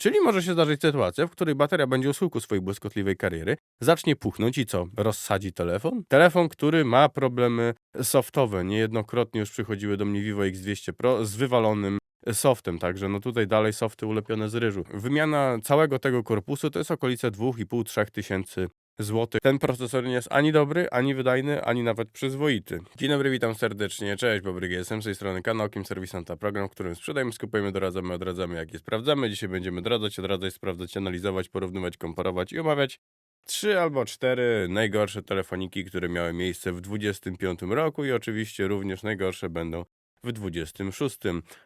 Czyli może się zdarzyć sytuacja, w której bateria będzie u swojej błyskotliwej kariery, zacznie puchnąć i co? Rozsadzi telefon? Telefon, który ma problemy softowe. Niejednokrotnie już przychodziły do mnie Vivo X200 Pro z wywalonym softem, także no tutaj dalej softy ulepione z ryżu. Wymiana całego tego korpusu to jest okolice 2,5-3 tysięcy złotych. Ten procesor nie jest ani dobry, ani wydajny, ani nawet przyzwoity. Dzień dobry, witam serdecznie. Cześć, Bobry GSM, z tej strony kanał Kim Serwisanta, program, w którym sprzedajemy, skupujemy, doradzamy, odradzamy, jak je sprawdzamy. Dzisiaj będziemy doradzać, odradzać, sprawdzać, analizować, porównywać, komparować i omawiać trzy albo cztery najgorsze telefoniki, które miały miejsce w 2025 roku i oczywiście również najgorsze będą w 26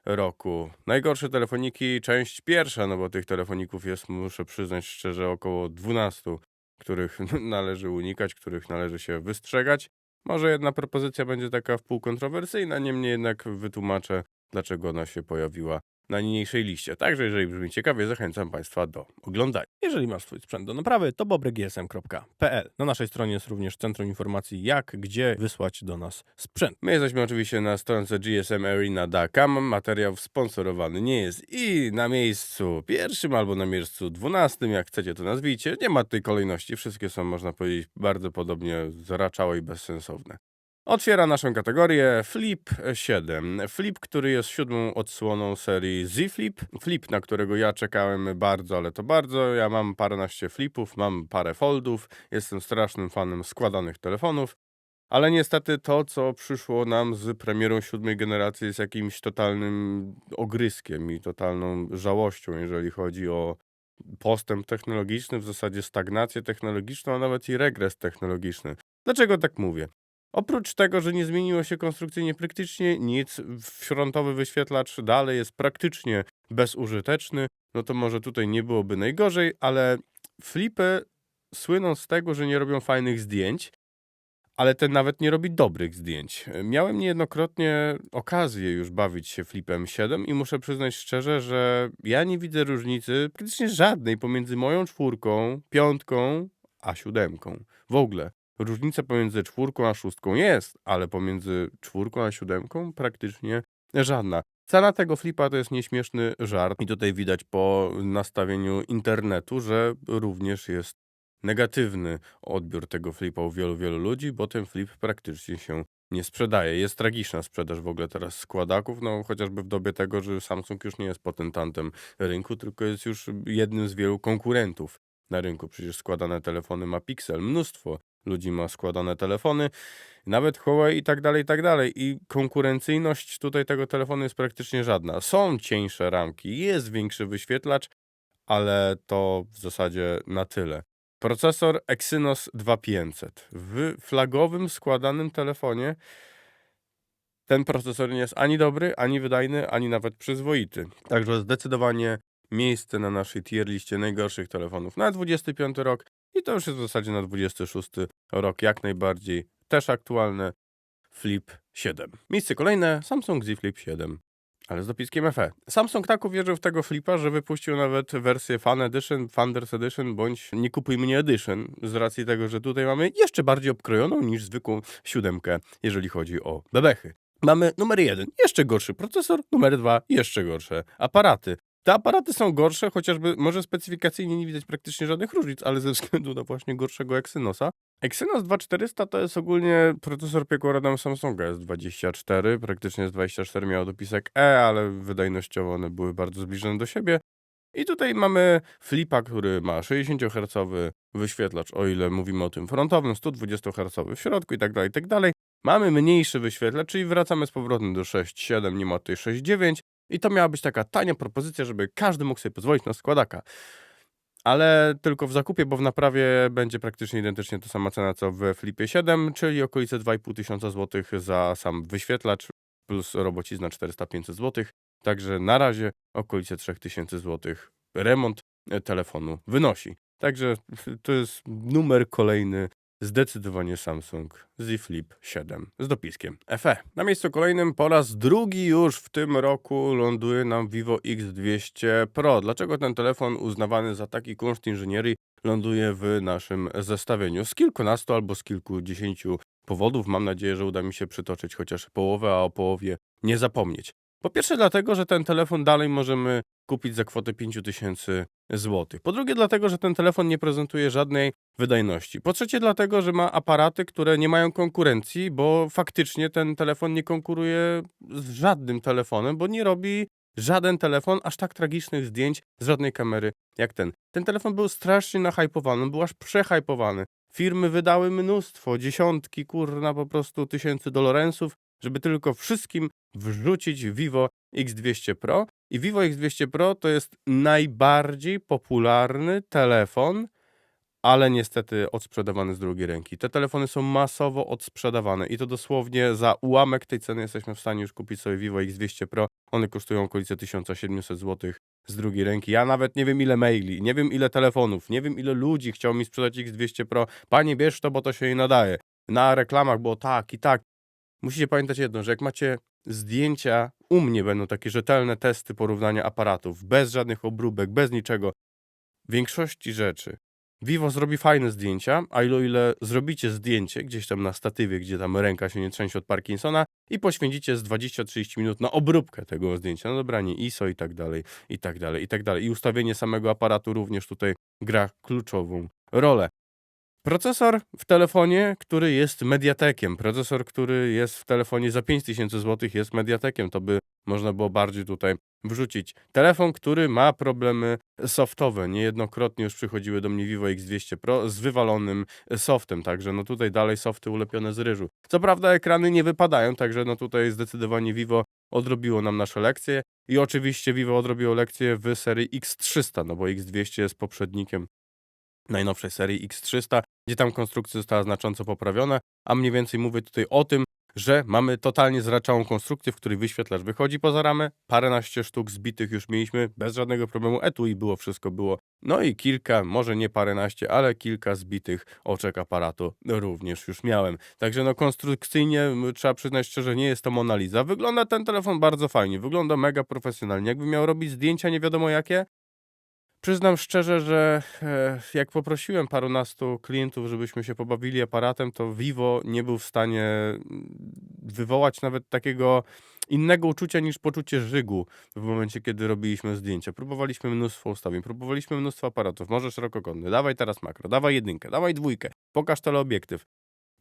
roku. Najgorsze telefoniki, część pierwsza, no bo tych telefoników jest, muszę przyznać szczerze, około 12, których należy unikać, których należy się wystrzegać. Może jedna propozycja będzie taka wpół kontrowersyjna, niemniej jednak wytłumaczę, dlaczego ona się pojawiła na niniejszej liście. Także jeżeli brzmi ciekawie, zachęcam Państwa do oglądania. Jeżeli masz swój sprzęt do naprawy, to bobrygsm.pl. Na naszej stronie jest również centrum informacji, jak, gdzie wysłać do nas sprzęt. My jesteśmy oczywiście na stronce gsmarena.com. Materiał sponsorowany nie jest i na miejscu pierwszym albo na miejscu dwunastym, jak chcecie to nazwijcie. Nie ma tej kolejności. Wszystkie są, można powiedzieć, bardzo podobnie zaraczałe i bezsensowne. Otwiera naszą kategorię Flip 7. Flip, który jest siódmą odsłoną serii Z Flip. Flip, na którego ja czekałem bardzo, ale to bardzo. Ja mam paręnaście flipów, mam parę foldów. Jestem strasznym fanem składanych telefonów. Ale niestety to, co przyszło nam z premierą siódmej generacji, jest jakimś totalnym ogryskiem i totalną żałością, jeżeli chodzi o postęp technologiczny, w zasadzie stagnację technologiczną, a nawet i regres technologiczny. Dlaczego tak mówię? Oprócz tego, że nie zmieniło się konstrukcyjnie praktycznie nic, frontowy wyświetlacz dalej jest praktycznie bezużyteczny, no to może tutaj nie byłoby najgorzej, ale flipy słyną z tego, że nie robią fajnych zdjęć, ale ten nawet nie robi dobrych zdjęć. Miałem niejednokrotnie okazję już bawić się flipem 7 i muszę przyznać szczerze, że ja nie widzę różnicy praktycznie żadnej pomiędzy moją czwórką, piątką, a siódemką. W ogóle. Różnica pomiędzy czwórką a szóstką jest, ale pomiędzy czwórką a siódemką praktycznie żadna. Cena tego flipa to jest nieśmieszny żart i tutaj widać po nastawieniu internetu, że również jest negatywny odbiór tego flipa u wielu, wielu ludzi, bo ten flip praktycznie się nie sprzedaje. Jest tragiczna sprzedaż w ogóle teraz składaków, no chociażby w dobie tego, że Samsung już nie jest potentantem rynku, tylko jest już jednym z wielu konkurentów na rynku. Przecież składane telefony ma Pixel, mnóstwo ludzi ma składane telefony, nawet Huawei i tak dalej, i tak dalej. I konkurencyjność tutaj tego telefonu jest praktycznie żadna. Są cieńsze ramki, jest większy wyświetlacz, ale to w zasadzie na tyle. Procesor Exynos 2500. W flagowym składanym telefonie ten procesor nie jest ani dobry, ani wydajny, ani nawet przyzwoity. Także zdecydowanie miejsce na naszej tier liście najgorszych telefonów na 25 rok i to już jest w zasadzie na 26 rok jak najbardziej też aktualne Flip 7. Miejsce kolejne Samsung Z Flip 7. Ale z dopiskiem FE. Samsung tak uwierzył w tego flipa, że wypuścił nawet wersję Fan Edition, Founders Edition bądź Nie kupuj mnie Edition, z racji tego, że tutaj mamy jeszcze bardziej obkrojoną niż zwykłą siódemkę, jeżeli chodzi o bebechy. Mamy numer jeden, jeszcze gorszy procesor, numer dwa, jeszcze gorsze aparaty. Te aparaty są gorsze, chociażby może specyfikacyjnie nie widać praktycznie żadnych różnic, ale ze względu na właśnie gorszego Exynosa. Exynos 2400 to jest ogólnie procesor piekłorodem Samsunga S24, praktycznie S24 miał dopisek E, ale wydajnościowo one były bardzo zbliżone do siebie. I tutaj mamy flipa, który ma 60 Hz wyświetlacz, o ile mówimy o tym frontowym, 120 Hz w środku i tak dalej, tak dalej. Mamy mniejszy wyświetlacz, czyli wracamy z powrotem do 6.7, nie ma tutaj 6.9 i to miała być taka tania propozycja, żeby każdy mógł sobie pozwolić na składaka. Ale tylko w zakupie, bo w naprawie będzie praktycznie identycznie ta sama cena co w Flipie 7, czyli okolice 2,5 tysiąca złotych za sam wyświetlacz plus robocizna 400-500 złotych. Także na razie okolice 3000 złotych remont telefonu wynosi. Także to jest numer kolejny Zdecydowanie Samsung Z Flip 7 z dopiskiem FE. Na miejscu kolejnym po raz drugi już w tym roku ląduje nam Vivo X200 Pro. Dlaczego ten telefon uznawany za taki kunszt inżynierii ląduje w naszym zestawieniu? Z kilkunastu albo z kilkudziesięciu powodów. Mam nadzieję, że uda mi się przytoczyć chociaż połowę, a o połowie nie zapomnieć. Po pierwsze dlatego, że ten telefon dalej możemy kupić za kwotę 5000 zł. Po drugie, dlatego, że ten telefon nie prezentuje żadnej wydajności. Po trzecie, dlatego, że ma aparaty, które nie mają konkurencji, bo faktycznie ten telefon nie konkuruje z żadnym telefonem, bo nie robi żaden telefon aż tak tragicznych zdjęć z żadnej kamery jak ten. Ten telefon był strasznie nahypowany, był aż przehypowany. Firmy wydały mnóstwo, dziesiątki, kurna, po prostu tysięcy dolorensów, żeby tylko wszystkim wrzucić Vivo X200 Pro. I Vivo X200 Pro to jest najbardziej popularny telefon, ale niestety odsprzedawany z drugiej ręki. Te telefony są masowo odsprzedawane i to dosłownie za ułamek tej ceny jesteśmy w stanie już kupić sobie Vivo X200 Pro. One kosztują okolice 1700 zł z drugiej ręki. Ja nawet nie wiem ile maili, nie wiem ile telefonów, nie wiem ile ludzi chciało mi sprzedać X200 Pro. Panie bierz to, bo to się jej nadaje. Na reklamach było tak i tak. Musicie pamiętać jedno, że jak macie zdjęcia, u mnie będą takie rzetelne testy porównania aparatów, bez żadnych obróbek, bez niczego. W większości rzeczy Vivo zrobi fajne zdjęcia, a ile, ile zrobicie zdjęcie gdzieś tam na statywie, gdzie tam ręka się nie trzęsie od Parkinsona i poświęcicie z 20-30 minut na obróbkę tego zdjęcia, na dobranie ISO i tak dalej, i tak dalej, i tak dalej. I ustawienie samego aparatu również tutaj gra kluczową rolę. Procesor w telefonie, który jest mediatekiem, procesor, który jest w telefonie za 5000 zł jest mediatekiem, to by można było bardziej tutaj wrzucić. Telefon, który ma problemy softowe. Niejednokrotnie już przychodziły do mnie Vivo X200 Pro z wywalonym softem, także no tutaj dalej softy ulepione z ryżu. Co prawda ekrany nie wypadają, także no tutaj zdecydowanie Vivo odrobiło nam nasze lekcje i oczywiście Vivo odrobiło lekcje w serii X300, no bo X200 jest poprzednikiem najnowszej serii X300, gdzie tam konstrukcja została znacząco poprawiona, a mniej więcej mówię tutaj o tym, że mamy totalnie zraczałą konstrukcję, w której wyświetlacz wychodzi poza ramę, paręnaście sztuk zbitych już mieliśmy, bez żadnego problemu, etui było, wszystko było. No i kilka, może nie paręnaście, ale kilka zbitych oczek aparatu również już miałem. Także no konstrukcyjnie, trzeba przyznać szczerze, nie jest to Mona Lisa. Wygląda ten telefon bardzo fajnie, wygląda mega profesjonalnie. Jakby miał robić zdjęcia nie wiadomo jakie, Przyznam szczerze, że e, jak poprosiłem parunastu klientów, żebyśmy się pobawili aparatem, to Vivo nie był w stanie mm, wywołać nawet takiego innego uczucia niż poczucie żygu w momencie, kiedy robiliśmy zdjęcia. Próbowaliśmy mnóstwo ustawień, próbowaliśmy mnóstwo aparatów, może szerokokątny, dawaj teraz makro, dawaj jedynkę, dawaj dwójkę, pokaż teleobiektyw.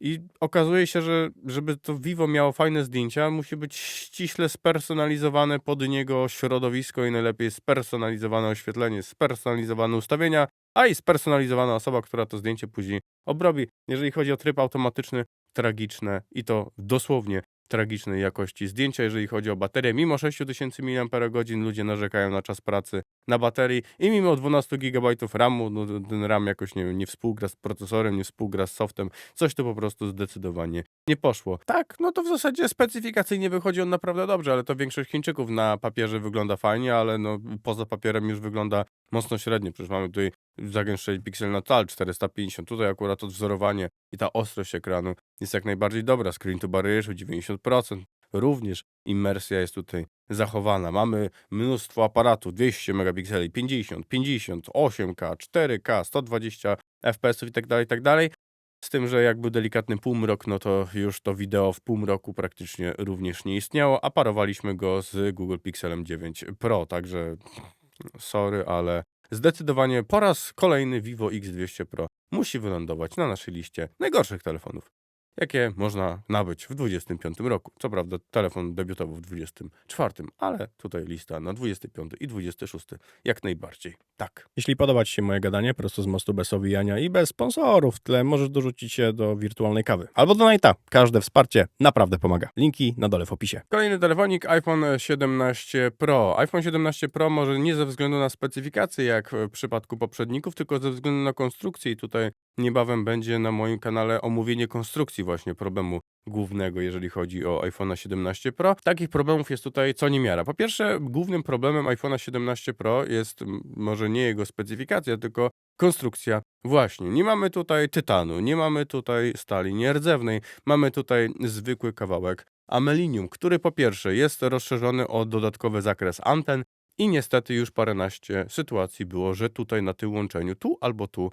I okazuje się, że żeby to Vivo miało fajne zdjęcia, musi być ściśle spersonalizowane pod niego środowisko i najlepiej spersonalizowane oświetlenie, spersonalizowane ustawienia, a i spersonalizowana osoba, która to zdjęcie później obrobi. Jeżeli chodzi o tryb automatyczny, tragiczne i to dosłownie tragicznej jakości zdjęcia, jeżeli chodzi o baterię. Mimo 6000 mAh ludzie narzekają na czas pracy na baterii i mimo 12 GB RAMu, no ten RAM jakoś nie, nie współgra z procesorem, nie współgra z softem, coś tu po prostu zdecydowanie nie poszło. Tak, no to w zasadzie specyfikacyjnie wychodzi on naprawdę dobrze, ale to większość Chińczyków na papierze wygląda fajnie, ale no poza papierem już wygląda mocno średnio. Przecież mamy tutaj zagęszczenie piksel na cal 450, tutaj akurat odwzorowanie i ta ostrość ekranu jest jak najbardziej dobra. Screen to bar ratio 90%. Również imersja jest tutaj zachowana. Mamy mnóstwo aparatów, 200 megapikseli, 50, 50, 8K, 4K, 120 fps i tak dalej, tak dalej. Z tym, że jak był delikatny półmrok, no to już to wideo w półmroku praktycznie również nie istniało, a parowaliśmy go z Google Pixelem 9 Pro, także sorry, ale zdecydowanie po raz kolejny Vivo X200 Pro musi wylądować na naszej liście najgorszych telefonów, jakie można nabyć w 2025 roku. Co prawda telefon debiutował w 2024, ale tutaj lista na 25 i 26 jak najbardziej. Tak. Jeśli podoba Ci się moje gadanie prosto z mostu bez owijania i bez sponsorów w tle, możesz dorzucić się do wirtualnej kawy. Albo do Nighta. Każde wsparcie naprawdę pomaga. Linki na dole w opisie. Kolejny telefonik iPhone 17 Pro. iPhone 17 Pro może nie ze względu na specyfikację jak w przypadku poprzedników, tylko ze względu na konstrukcję i tutaj niebawem będzie na moim kanale omówienie konstrukcji właśnie problemu głównego, jeżeli chodzi o iPhone 17 Pro. Takich problemów jest tutaj co niemiara. Po pierwsze, głównym problemem iPhone 17 Pro jest może nie jego specyfikacja, tylko konstrukcja. Właśnie, nie mamy tutaj tytanu, nie mamy tutaj stali nierdzewnej, mamy tutaj zwykły kawałek amelinium, który po pierwsze jest rozszerzony o dodatkowy zakres anten i niestety już paręnaście sytuacji było, że tutaj na tym łączeniu, tu albo tu,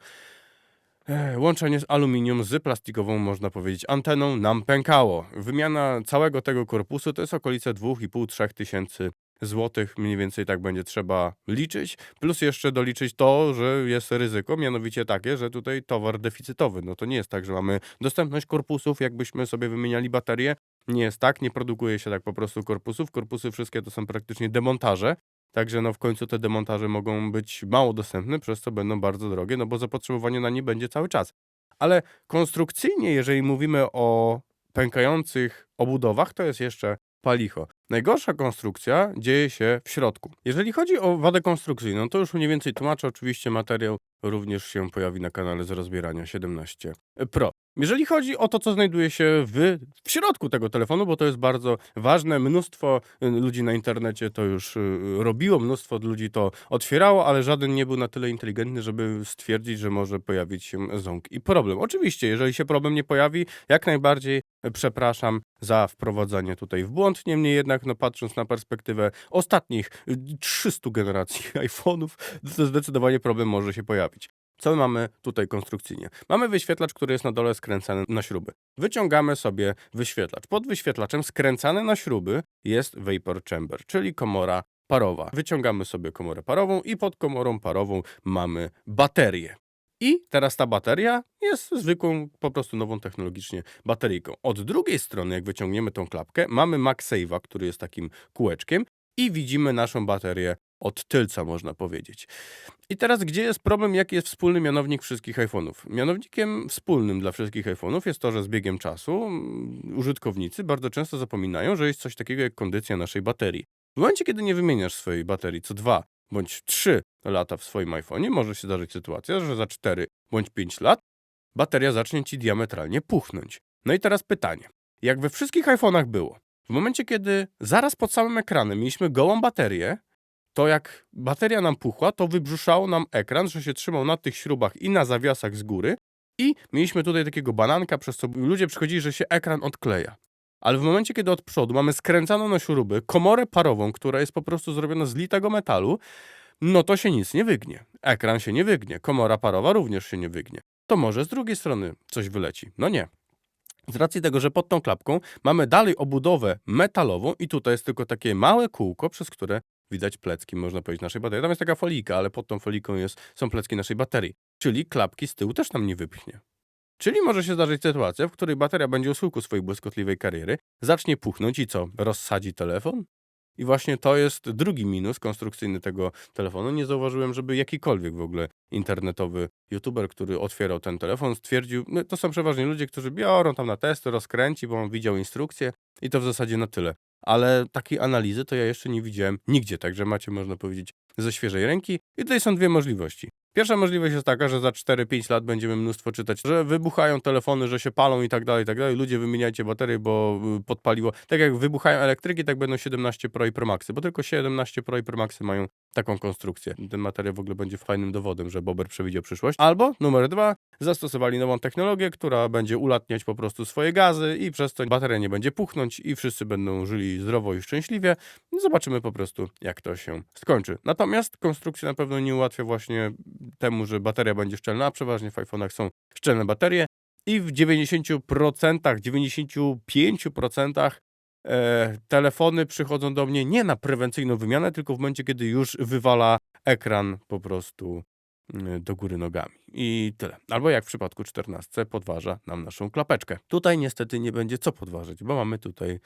łączenie z aluminium z plastikową, można powiedzieć, anteną nam pękało. Wymiana całego tego korpusu to jest okolice 2,5-3 tysięcy zł mniej więcej tak będzie trzeba liczyć, plus jeszcze doliczyć to, że jest ryzyko, mianowicie takie, że tutaj towar deficytowy. No to nie jest tak, że mamy dostępność korpusów, jakbyśmy sobie wymieniali baterie. Nie jest tak, nie produkuje się tak po prostu korpusów. Korpusy wszystkie to są praktycznie demontaże. Także no w końcu te demontaże mogą być mało dostępne, przez co będą bardzo drogie, no bo zapotrzebowanie na nie będzie cały czas. Ale konstrukcyjnie, jeżeli mówimy o pękających obudowach, to jest jeszcze palicho. Najgorsza konstrukcja dzieje się w środku. Jeżeli chodzi o wadę konstrukcyjną, to już mniej więcej tłumaczę. Oczywiście materiał również się pojawi na kanale z rozbierania 17 Pro. Jeżeli chodzi o to, co znajduje się w, w środku tego telefonu, bo to jest bardzo ważne, mnóstwo y, ludzi na internecie to już y, robiło, mnóstwo ludzi to otwierało, ale żaden nie był na tyle inteligentny, żeby stwierdzić, że może pojawić się ząg i problem. Oczywiście, jeżeli się problem nie pojawi, jak najbardziej przepraszam za wprowadzanie tutaj w błąd. Niemniej jednak, no patrząc na perspektywę ostatnich y, 300 generacji iPhone'ów, to zdecydowanie problem może się pojawić. Co mamy tutaj konstrukcyjnie? Mamy wyświetlacz, który jest na dole skręcany na śruby. Wyciągamy sobie wyświetlacz. Pod wyświetlaczem skręcany na śruby jest vapor chamber, czyli komora parowa. Wyciągamy sobie komorę parową i pod komorą parową mamy baterię. I teraz ta bateria jest zwykłą, po prostu nową technologicznie bateryjką. Od drugiej strony, jak wyciągniemy tą klapkę, mamy MagSave'a, który jest takim kółeczkiem i widzimy naszą baterię od tylca, można powiedzieć. I teraz, gdzie jest problem, jaki jest wspólny mianownik wszystkich iPhone'ów? Mianownikiem wspólnym dla wszystkich iPhone'ów jest to, że z biegiem czasu mm, użytkownicy bardzo często zapominają, że jest coś takiego jak kondycja naszej baterii. W momencie, kiedy nie wymieniasz swojej baterii co dwa bądź trzy lata w swoim iPhone'ie, może się zdarzyć sytuacja, że za 4 bądź 5 lat bateria zacznie ci diametralnie puchnąć. No i teraz pytanie. Jak we wszystkich iPhone'ach było, w momencie, kiedy zaraz pod samym ekranem mieliśmy gołą baterię, to jak bateria nam puchła, to wybrzuszało nam ekran, że się trzymał na tych śrubach i na zawiasach z góry i mieliśmy tutaj takiego bananka, przez co ludzie przychodzili, że się ekran odkleja. Ale w momencie, kiedy od przodu mamy skręcaną na śruby komorę parową, która jest po prostu zrobiona z litego metalu, no to się nic nie wygnie. Ekran się nie wygnie, komora parowa również się nie wygnie. To może z drugiej strony coś wyleci. No nie. Z racji tego, że pod tą klapką mamy dalej obudowę metalową i tutaj jest tylko takie małe kółko, przez które widać plecki, można powiedzieć, naszej baterii. Tam jest taka folika, ale pod tą foliką jest, są plecki naszej baterii. Czyli klapki z tyłu też nam nie wypchnie. Czyli może się zdarzyć sytuacja, w której bateria będzie u swojej błyskotliwej kariery, zacznie puchnąć i co? Rozsadzi telefon? I właśnie to jest drugi minus konstrukcyjny tego telefonu. Nie zauważyłem, żeby jakikolwiek w ogóle internetowy youtuber, który otwierał ten telefon, stwierdził, no to są przeważnie ludzie, którzy biorą tam na testy, rozkręci, bo on widział instrukcję i to w zasadzie na tyle. Ale takiej analizy to ja jeszcze nie widziałem nigdzie, także macie, można powiedzieć, ze świeżej ręki. I tutaj są dwie możliwości. Pierwsza możliwość jest taka, że za 4-5 lat będziemy mnóstwo czytać, że wybuchają telefony, że się palą i tak dalej, i tak dalej. Ludzie wymieniajcie baterie, bo y, podpaliło. Tak jak wybuchają elektryki, tak będą 17 Pro i Pro Maxy, bo tylko 17 Pro i Pro Maxy mają taką konstrukcję. Ten materiał w ogóle będzie fajnym dowodem, że Bober przewidział przyszłość. Albo numer dwa, zastosowali nową technologię, która będzie ulatniać po prostu swoje gazy i przez to bateria nie będzie puchnąć i wszyscy będą żyli zdrowo i szczęśliwie. Zobaczymy po prostu, jak to się skończy. Natomiast konstrukcja na pewno nie ułatwia właśnie temu, że bateria będzie szczelna, a przeważnie w iPhone'ach są szczelne baterie i w 90%, 95% e, telefony przychodzą do mnie nie na prewencyjną wymianę, tylko w momencie, kiedy już wywala ekran po prostu mm, do góry nogami. I tyle. Albo jak w przypadku 14 podważa nam naszą klapeczkę. Tutaj niestety nie będzie co podważyć, bo mamy tutaj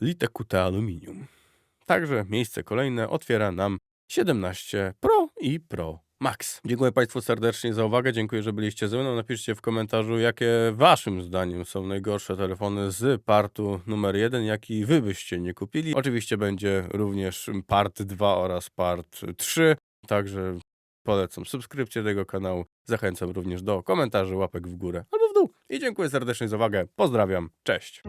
lite QT aluminium. Także miejsce kolejne otwiera nam 17 Pro i Pro Max. Dziękuję Państwu serdecznie za uwagę. Dziękuję, że byliście ze mną. Napiszcie w komentarzu, jakie Waszym zdaniem są najgorsze telefony z partu numer 1, jaki Wy byście nie kupili. Oczywiście będzie również part 2 oraz part 3. Także polecam subskrypcję tego kanału. Zachęcam również do komentarzy, łapek w górę albo w dół. I dziękuję serdecznie za uwagę. Pozdrawiam. Cześć.